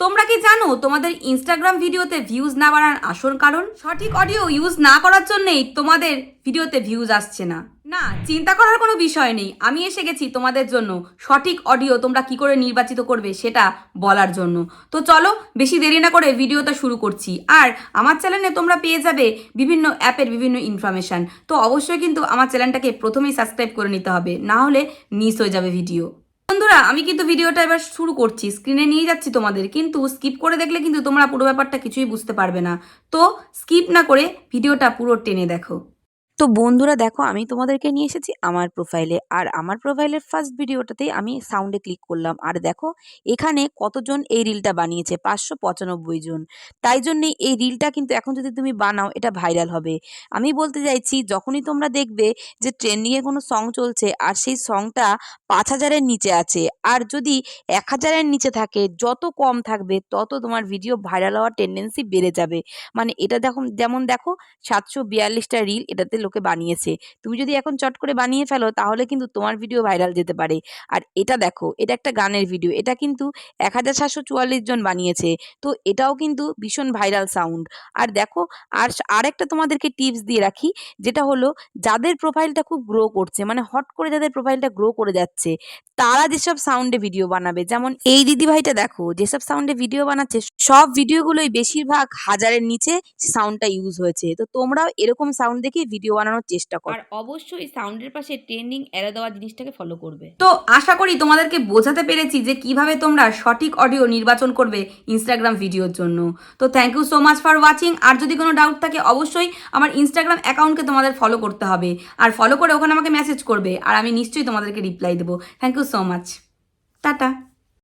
তোমরা কি জানো তোমাদের ইনস্টাগ্রাম ভিডিওতে ভিউজ না বাড়ার আসল কারণ? সঠিক অডিও ইউজ না করার জন্যই তোমাদের ভিডিওতে ভিউজ আসছে না। না, চিন্তা করার কোনো বিষয় নেই। আমি এসে গেছি তোমাদের জন্য। সঠিক অডিও তোমরা কি করে নির্বাচিত করবে সেটা বলার জন্য। তো চলো, বেশি দেরি না করে ভিডিওটা শুরু করছি। আর আমার চ্যানেলে তোমরা পেয়ে যাবে বিভিন্ন অ্যাপের বিভিন্ন ইনফরমেশান তো অবশ্যই কিন্তু আমার চ্যানেলটাকে প্রথমেই সাবস্ক্রাইব করে নিতে হবে। না হলে মিস হয়ে যাবে ভিডিও বন্ধুরা, আমি কিন্তু ভিডিওটা এবার শুরু করছি। স্ক্রিনে নিয়ে যাচ্ছি তোমাদের। কিন্তু স্কিপ করে দেখলে কিন্তু তোমরা পুরো ব্যাপারটা কিছুই বুঝতে পারবে না। তো স্কিপ না করে ভিডিওটা পুরো টেনে দেখো। তো বন্ধুরা দেখো, আমি তোমাদেরকে নিয়ে এসেছি আমার প্রোফাইলে আর আমার প্রোফাইলের ফার্স্ট ভিডিওটাতেই আমি সাউন্ডে ক্লিক করলাম। আর দেখো, এখানে কতজন এই রিলটা বানিয়েছে? পাঁচশো পঁচানব্বই জন। তাই জন্যেই এই রিলটা কিন্তু এখন যদি তুমি বানাও, এটা ভাইরাল হবে। আমি বলতে চাইছি, যখনই তোমরা দেখবে যে ট্রেন্ডিংয়ে কোনো সং চলছে, আর সেই সংটা পাঁচ হাজারের নিচে আছে, আর যদি এক হাজারের নিচে থাকে, যত কম থাকবে, তত তোমার ভিডিও ভাইরাল হওয়ার টেন্ডেন্সি বেড়ে যাবে। মানে এটা দেখো, যেমন দেখো, সাতশো বিয়াল্লিশটা রিল এটাতে লোকে বানিয়েছে। তুমি যদি এখন চট করে বানিয়ে ফেলো, তাহলে কিন্তু তোমার ভিডিও ভাইরাল যেতে পারে। আর এটা দেখো, এটা একটা গানের ভিডিও এটা কিন্তু এক হাজার সাতশো চুয়াল্লিশ জন বানিয়েছে। তো এটাও কিন্তু ভীষণ ভাইরাল সাউন্ড আর দেখো, আর আরেকটা তোমাদেরকে টিপস দিয়ে রাখি, যেটা হলো, যাদের প্রোফাইলটা খুব গ্রো করছে মানে হট করে যাদের প্রোফাইলটা গ্রো করে যাচ্ছে, তারা যেসব সাউন্ডে ভিডিও বানাবে, যেমন এই দিদিভাইটা দেখো, যেসব সাউন্ডে ভিডিও বানাচ্ছে, সব ভিডিওগুলোই বেশিরভাগ হাজারের নিচে সাউন্ডটা ইউজ হয়েছে। তো তোমরাও এরকম সাউন্ড দেখে ভিডিও বানানোর চেষ্টা করো। আর অবশ্যই সাউন্ডের পাশে ট্রেন্ডিং এড়ে দেওয়া জিনিসটাকে ফলো করবে। তো আশা করি তোমাদেরকে বোঝাতে পেরেছি যে কীভাবে তোমরা সঠিক অডিও নির্বাচন করবে ইনস্টাগ্রাম ভিডিওর জন্য। তো thank you so much for watching আর যদি কোনো ডাউট থাকে অবশ্যই আমার ইনস্টাগ্রাম অ্যাকাউন্টকে তোমাদের ফলো করতে হবে। আর ফলো করে ওখানে আমাকে মেসেজ করবে। আর আমি নিশ্চয়ই তোমাদেরকে রিপ্লাই দেবো। Thank you so much tata.